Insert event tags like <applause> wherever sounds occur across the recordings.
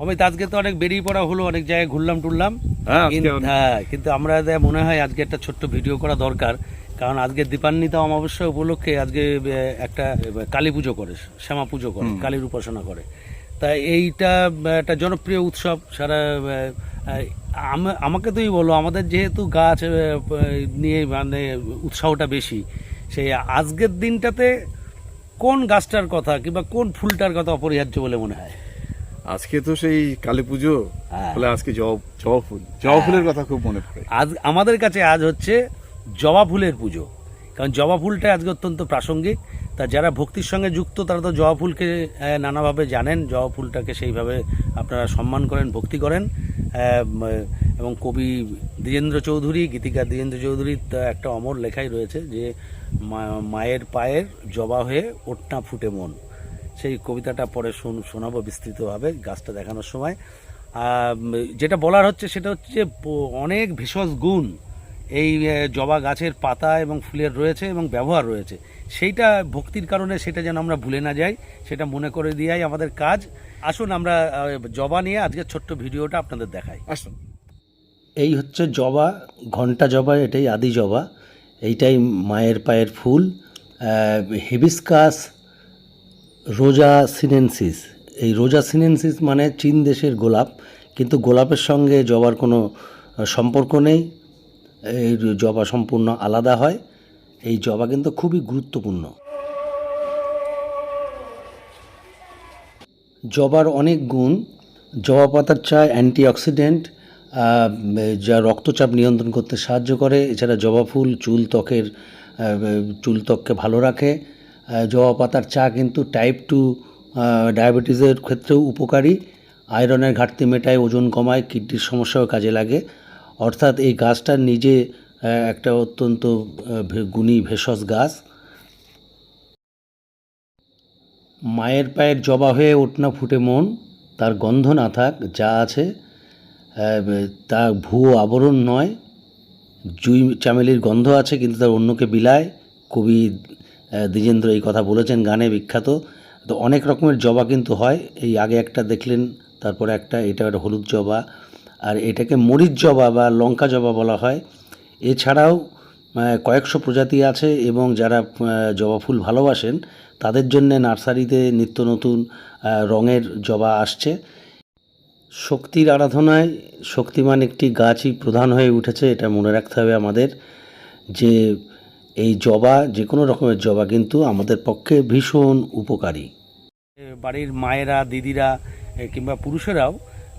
অমিত আজকে তো অনেক বেরিয়ে পড়া হলো অনেক জায়গায় ঘুরলাম টুরলাম। হ্যাঁ, কিন্তু- হ্যাঁ কিন্তু আমরা মনে হয় আজকে একটা ছোট্ট ভিডিও করা দরকার কারণ আজকে দীপান্বিতা অমাবস্যা উপলক্ষে আজকে একটা কালী পুজো করে শ্যামা পুজো করে কালীর উপাসনা করে। তা এইটা একটা জনপ্রিয় উৎসব সারা আমাকে তুই বলো আমাদের যেহেতু গাছ নিয়ে মানে উৎসাহটা বেশি সেই আজকের দিনটাতে কোন গাছটার কথা কিংবা কোন ফুলটার কথা অপরিহার্য বলে মনে হয়? আজকে তো সেই কালী পুজো হ্যাঁ। বলে আজকে জবা জবা ফুল। জবা ফুলের কথা খুব মনে পড়ে। আজ আমাদের কাছে আজ হচ্ছে জবা ফুলের পুজো। কারণ জবা ফুলটা আজকে অত্যন্ত প্রাসঙ্গিক। তা যারা ভক্তির সঙ্গে যুক্ত তারা তো জবা ফুলকে নানাভাবে জানেন। জবা ফুলটাকে সেইভাবে আপনারা সম্মান করেন ভক্তি করেন। এবং কবি দ্বিজেন্দ্র চৌধুরী গীতিকার দ্বিজেন্দ্র চৌধুরীর তা একটা অমর লেখাই রয়েছে যে মায়ের পায়ের জবা হয়ে ওটনা ফুটে মন। সেই কবিতাটা পরে শুন- শোনাবো বিস্তৃতভাবে গাছটা দেখানোর সময়। যেটা বলার হচ্ছে সেটা হচ্ছে অনেক ভেষজ গুণ এই জবা গাছের পাতা এবং ফুলের রয়েছে এবং ব্যবহার রয়েছে। সেইটা ভক্তির কারণে সেটা যেন আমরা ভুলে না যাই, সেটা মনে করে দিয়াই আমাদের কাজ। আসুন আমরা জবা নিয়ে আজকের ছোট্ট ভিডিওটা আপনাদের দেখাই। আসুন। এই হচ্ছে জবা, ঘণ্টা জবা, এটাই আদি জবা। এইটাই মায়ের পায়ের ফুল। হেবিসকাস রোজা সিনেন্সিস এই রোজা সিনেনসিস মানে চীন দেশের গোলাপ, কিন্তু গোলাপের সঙ্গে জবার কোনো সম্পর্ক নেই। এই জবা সম্পূর্ণ আলাদা হয়। এই জবা কিন্তু খুবই গুরুত্বপূর্ণ। জবার অনেক গুণ, জবা পাতার চা অ্যান্টিঅক্সিডেন্ট যা রক্তচাপ নিয়ন্ত্রণ করতে সাহায্য করে। এছাড়া জবা ফুল চুল ত্বকের চুল ত্বককে ভালো রাখে। জবা পাতার চা কিন্তু টাইপ টু ডায়াবেটিসের ক্ষেত্রেও উপকারী। আয়রনের ঘাটতি মেটায়, ওজন কমায়, কিডনির সমস্যাও কাজে লাগে। অর্থাৎ এই গাছটা নিজে একটা অত্যন্ত গুণী, ভেষজ গাছ। মায়ের পায়ের জবা হয়ে ওঠনা ফুটে মন, তার গন্ধ না থাক, যা আছে তা ভুয়ো আবরণ নয়। জুই চামেলির গন্ধ আছে, কিন্তু তার অন্যকে বিলায়। কবি দ্বিজেন্দ্র এই কথা বলেছেন, গানে বিখ্যাত। তো অনেক রকমের জবা কিন্তু হয়। এই আগে একটা দেখলেন, তারপরে একটা, এটা একটা হলুদ জবা। আর এটাকে মরিচ জবা বা লঙ্কা জবা বলা হয়। এছাড়াও কয়েকশো প্রজাতি আছে এবং যারা জবা ফুল ভালোবাসেন, তাদের জন্য নার্সারিতে নিত্য নতুন রঙের জবা আসছে। শক্তির আরাধনায় শক্তিমান একটি গাছই প্রধান হয়ে উঠেছে, এটা মনে রাখতে হবে আমাদের। যে এই জবা যে কোনো রকমের জবা কিন্তু আমাদের পক্ষে ভীষণ উপকারী। বাড়ির মায়েরা দিদিরা কিংবা পুরুষেরাও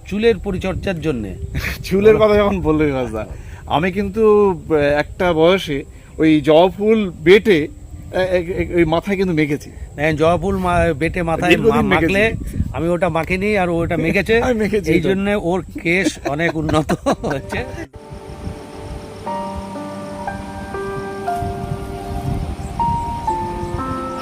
চুলের পরিচর্যার জন্যে <laughs> চুলের কথা যখন বললেন রাজদা আমি কিন্তু একটা বয়সে ওই জবা ফুল বেটে ওই মাথায় কিন্তু মেখেছি। দেখেন জবা ফুল বেটে মাথায় মাখলে আমি ওটা মাখিনি আর ওটা <laughs> মেখেছে। এই জন্য ওর কেশ অনেক উন্নত হয়েছে <laughs>